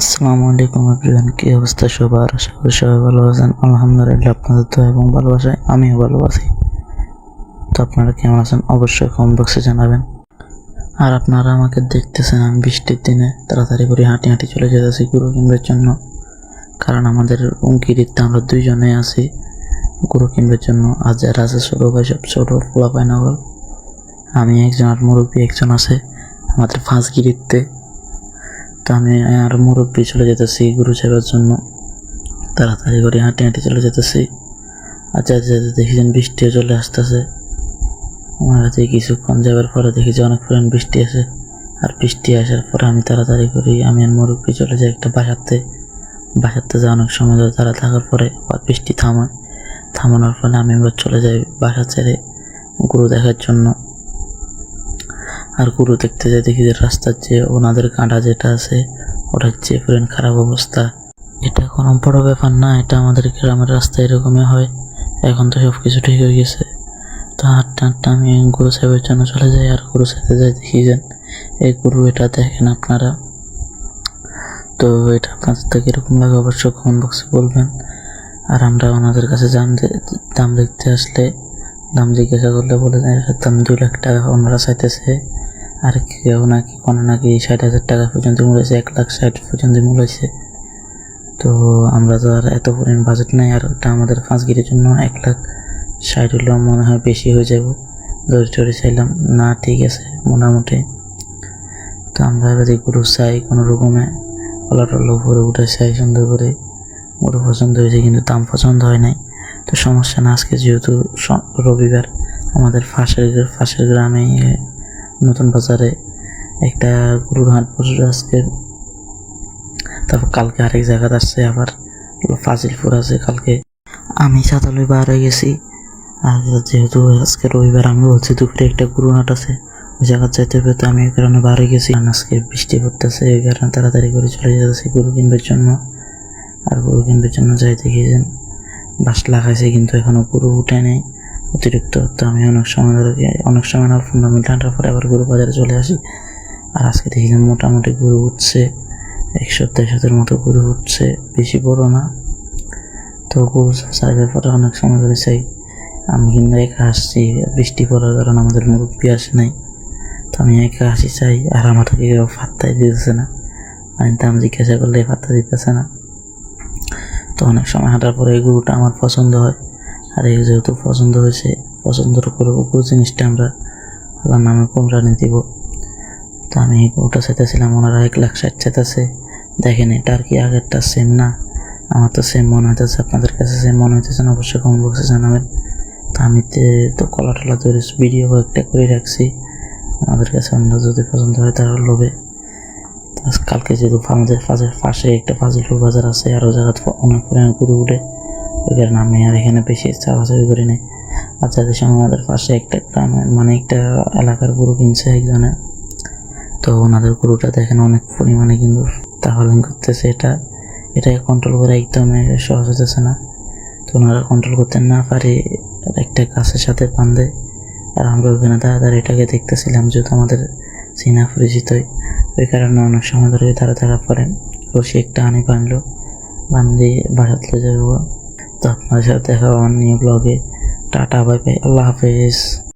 আসসালামু আলাইকুম এভরিওয়ান কি অবস্থা সবার? আশা করি সবাই ভালো আছেন। আলহামদুলিল্লাহ, আপনাদের দোয়া এবং ভালোবাসায় আমিও ভালো আছি। তো আপনারা কেমন আছেন? অবশ্যই কমেন্ট বক্সে জানাবেন। আর আপনারা আমাকে দেখতেছেন আমি বৃষ্টির দিনে, তাড়াতাড়ি করে হাঁটি হাঁটি চলে যেতেছি গুরু কিনবার জন্য। কারণ আমাদের উঙ্কিরিতে আমরা দুইজনে আছি। গুরু কিনবার জন্য আর যারা আছে, ছোটো ভাই সব ছোটো পোলা পায় আমি একজন আর মুরব্বী একজন আছে, আমাদের ফাঁসগিরিতে তো আমি আর মুরব্বী চলে যেতেছি, গুরু সেবার জন্য। তাড়াতাড়ি করে হাঁটি হাঁটি চলে যেতেছি। আর যেতে যেতে দেখি যেন বৃষ্টিও চলে আসতেছে। আমার হাতে কিছুক্ষণ যাবার পরে দেখি যে অনেক পরিমাণ বৃষ্টি আসে আর বৃষ্টি আসার পরে আমি তাড়াতাড়ি করি, আমি আর মুরব্বী চলে যাই একটা বাসাতে। বাসাতে যা অনেক সময় ধরে তারা থাকার পরে আবার বৃষ্টি থামায়। থামানোর ফলে আমি এবার চলে যাই বাসা ছেড়ে গুরু দেখার জন্য। আর গুরু দেখতে যাই দেখি যে রাস্তার যে ওনাদের কাঁটা যেটা আছে, ওটা পরিমাণ খারাপ অবস্থা। এটা কোনো বড় ব্যাপার না, এটা আমাদের গ্রামের রাস্তা এরকমই হয়। এখন তো সব কিছু ঠিক হয়ে গেছে। তো হাঁটতে হাঁটতে আমি গুরু সাহেবের জন্য চলে যাই আর গুরু সাহেবে যাই, দেখি যান। এই গুরু এটা দেখেন আপনারা। তো এটা আপনাদের থেকে এরকম লাগে অবশ্যই কমেন্ট বক্সে বলবেন। আর আমরা ওনাদের কাছে দাম দাম দেখতে আসলে, দাম জিজ্ঞাসা করলে বলে দেয় দাম দুই লাখ টাকা ওনারা চাইতেছে। আর কেউ নাকি কোনো নাকি ষাট হাজার টাকা পর্যন্ত মূল হয়েছে এক লাখ ষাট পর্যন্ত মূল হয়েছে। তো আমরা তো আর এত পরিমাণ বাজেট নাই, আর ওটা আমাদের পাঁচগিরির জন্য এক লাখ ষাট হলেও মনে হয় বেশি হয়ে যাব। দৌড়ি টড়ি চাইলাম, না, ঠিক আছে, মোটামুটি। তো আমরা এবার গরু চাই কোনো রকমে ওলা টলা উপরে উঠে চাই সুন্দর করে। গরু পছন্দ হয়েছে কিন্তু দাম পছন্দ হয় নাই। তো সমস্যা না, আজকে যেহেতু রবিবার, আমাদের পাশের পাশের গ্রামে নতুন বাজারে একটা গরুর হাট বসে আজকে। তারপর কালকে আরেক জায়গাতে আসছে আবার ফাজিলপুর আছে কালকে। আমি সাতালে হয়ে গেছি। আর যেহেতু আজকে রবিবার, আমি বলছি দুপুরে একটা গরু হাট আছে। ওই জায়গা হবে, তো আমি ওই কারণে হয়ে গেছি। আজকে বৃষ্টি পড়তেছে ওই কারণে তাড়াতাড়ি করে চলে যেতেছি গরু কিনবার জন্য। আর গরু কিনবার জন্য যাই দেখেছেন বাস লাগাইছে, কিন্তু এখনও গরু উঠে নেই। অতিরিক্ত। তো আমি অনেক সময় ধরে অনেক সময় না পনেরো মিনিট হাঁটার পরে আবার গরু বাজারে চলে আসি। আর আজকে দেখি যে মোটামুটি গরু উঠছে। এক সপ্তাহ মতো গরু উঠছে। বেশি বড় না। তো গরু চাইবার পরে অনেক সময় ধরে চাই। আমি কিন্তু একা আসছি। বৃষ্টি পড়ার কারণে আমাদের মুরব্বী আসে নাই। তো আমি একা আসি চাই। আর আমাকে কেউ ফাত্তাই দিতেছে না। মানে দাম জিজ্ঞাসা করলে ফাত্তা দিতেছে না। তো অনেক সময় হাঁটার পরে এই গরুটা আমার পছন্দ হয়। আর এই যেহেতু পছন্দ হয়েছে, পছন্দের উপরে উপর জিনিসটা আমরা আল্লাহর নামে কোমরানি দিব। তো আমি গরুটা চাইতেছিলাম, ওনারা এক লাখ ষাট চাইতেছে। দেখেন, এটা আর কি আগেরটা সেম না। আমার তো সেম মনে হইতেছে, আপনাদের কাছে সেম মনে হইতেছে না, অবশ্যই কমেন্ট বক্সে জানাবেন। তো আমি তো কলা টলা ধরে ভিডিও একটা করে রাখছি। আমাদের কাছে আমরা যদি পছন্দ হয় তারা লোভে। কালকে যেহেতু আমাদের পাশে পাশে একটা ফাজিলপুর বাজার আছে আরও জায়গাতে অনেক পরিমাণে ঘুরে উঠে ওই কারণে আমি আর এখানে বেশি চাপাচাপি করি নাই। আর যাদের সঙ্গে আমাদের পাশে একটা গ্রামের মানে একটা এলাকার গরু কিনছে একজনে, তো ওনাদের গরুটা দেখেন অনেক পরিমাণে কিন্তু ট্রাভেলিং করতেছে। এটা এটাকে কন্ট্রোল করে একদম সহজ হতেছে না। তো ওনারা কন্ট্রোল করতে না পারে একটা গাছের সাথে বাঁধে। আর আমরা ওখানে তাড়াতাড়ি এটাকে দেখতেছিলাম যেহেতু আমাদের চীনা পরিচিতই ওই কারণে অনেক সময় ধরে তারা তারা পরে রশি একটা আনি বানলো বান্ধি বাসাতে যাব তো আপনার সাথে দেখা আমার নিয়ে ব্লগে টাটা বাই বাই আল্লাহ হাফেজ।